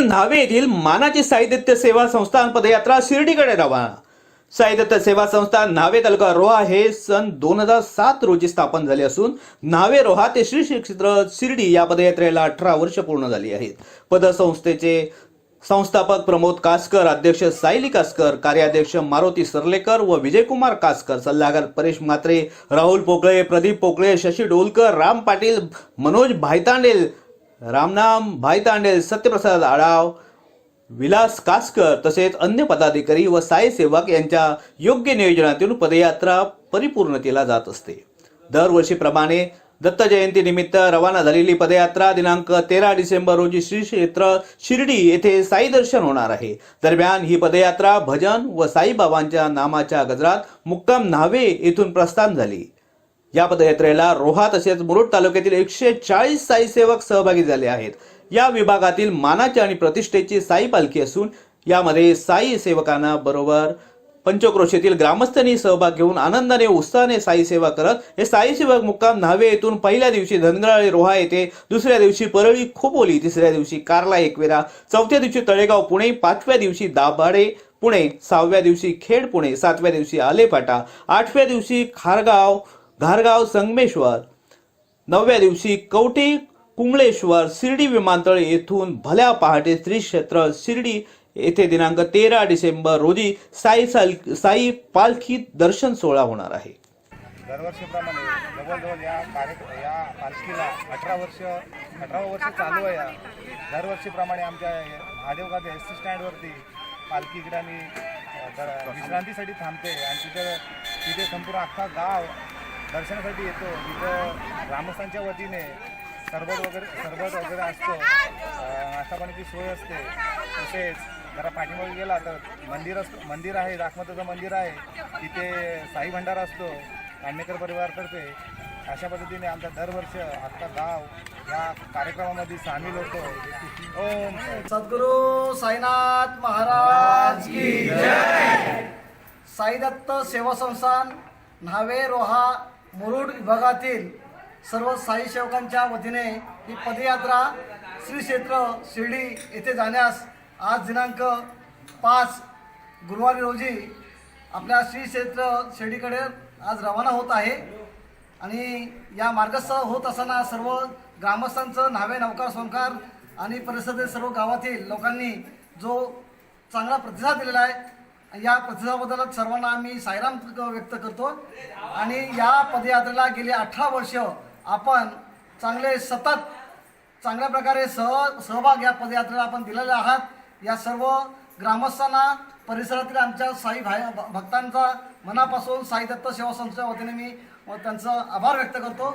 न्हावे येथील मानाची साहित्य सेवा संस्थान पदयात्रा शिर्डीकडे रवाना. साहित्य सेवा संस्था न्हावे तालुका रोहा हे सन दोन हजार सात रोजी स्थापन झाले असून न्हावे रोहा ते श्री श्री क्षेत्र शिर्डी या पदयात्रेला अठरा वर्ष पूर्ण झाली आहेत. पदसंस्थेचे संस्थापक प्रमोद कासकर अध्यक्ष सायली कासकर कार्याध्यक्ष मारुती सरलेकर व विजयकुमार कासकर सल्लागार परेश म्हात्रे राहुल पोकळे प्रदीप पोकळे शशी डोलकर राम पाटील मनोज भायतांडेल रामनाम भाई तांडेल सत्यप्रसाद आडाव विलास कासकर तसेच अन्य पदाधिकारी व साई सेवक यांच्या योग्य नियोजनातून पदयात्रा परिपूर्णतेला जात असते. दरवर्षीप्रमाणे दत्त जयंतीनिमित्त रवाना झालेली पदयात्रा दिनांक तेरा डिसेंबर रोजी श्री क्षेत्र शिर्डी येथे साई दर्शन होणार आहे. दरम्यान ही पदयात्रा भजन व साईबाबांच्या नामाच्या गजरात मुक्काम न्हावे येथून प्रस्थान झाली. या पदयात्रेला रोहा तसेच मुरुड तालुक्यातील एकशे चाळीस साई सेवक सहभागी झाले आहेत. या विभागातील मानाची आणि प्रतिष्ठेची साई पालखी असून यामध्ये साई सेवकांना बरोबर पंचक्रोशीतील ग्रामस्थांनी सहभाग घेऊन आनंदाने उत्साहाने साई सेवा करत हे साई सेवक मुक्काम न्हावे येथून पहिल्या दिवशी धनगराळे रोहा येथे दुसऱ्या दिवशी परळी खोपोली तिसऱ्या दिवशी कार्ला एकवेरा चौथ्या दिवशी तळेगाव पुणे पाचव्या दिवशी दाभाडे पुणे सहाव्या दिवशी खेड पुणे सातव्या दिवशी आलेफाटा आठव्या दिवशी खारगाव घारगाव संगमेश्वर. नवव्या दिवशी कवटी कुंगळेश्वर शिर्डी विमानतळ येथून भल्या पहाटे श्री क्षेत्र शिर्डी येथे दिनांक तेरा डिसेंबर रोजी साई साल साई पालखी दर्शन सोहळा होणार आहे. दरवर्षीप्रमाणे जवळजवळ या कार्य या पालखीला अठरा वर्ष अठरावं वर्ष चालू आहे या. दरवर्षीप्रमाणे आमच्या महादेवगाव एस टी स्टँडवरती पालखी इकडे आम्ही विश्रांतीसाठी थांबते. आणि तिथं तिथे संपूर्ण अख्खा गाव दर्शनासाठी येतो. तिथं ग्रामस्थांच्या वतीने सरबत वगैरे सरबत वगैरे असतो. अ, सोय असते. तसेच जरा पाठीमागे गेला तर मंदिर असतं मंदिर आहे. राखमताचं मंदिर आहे. तिथे साई भंडारा असतो. कांडेकर परिवारतर्फे अशा पद्धतीने आमचा दरवर्ष आत्ता गाव या कार्यक्रमामध्ये सामील होतो. ओम सद्गुरु साईनाथ महाराज की जय. साई दत्त सेवा संस्थान न्हावे रोहा मुरुड विभागातील सर्व साई सेवकांच्या वतीने ही पदयात्रा श्री क्षेत्र शिर्डी येथे जाण्यास आज दिनांक पाच गुरुवारी रोजी आपल्या श्री क्षेत्र शिर्डीकडे आज रवाना होत आहे. आणि या मार्गस्थ होत असताना सर्व ग्रामस्थांचं न्हावे नौकार सोनकार आणि परिसरातील सर्व गावातील लोकांनी जो चांगला प्रतिसाद दिलेला आहे या प्रतिसादाबद्दल सर्वांना आम्ही सायराम व्यक्त करतो. आणि या पदयात्रेला गेली अठरा वर्ष आपण चांगले सतत चांगल्या प्रकारे सह सहभाग या पदयात्रेला आपण दिलेला आहात. या सर्व ग्रामस्थांना परिसरातील आमच्या साई भाई भक्तांचा मनापासून साई दत्त सेवा संस्थेच्या वतीने मी त्यांचा आभार व्यक्त करतो.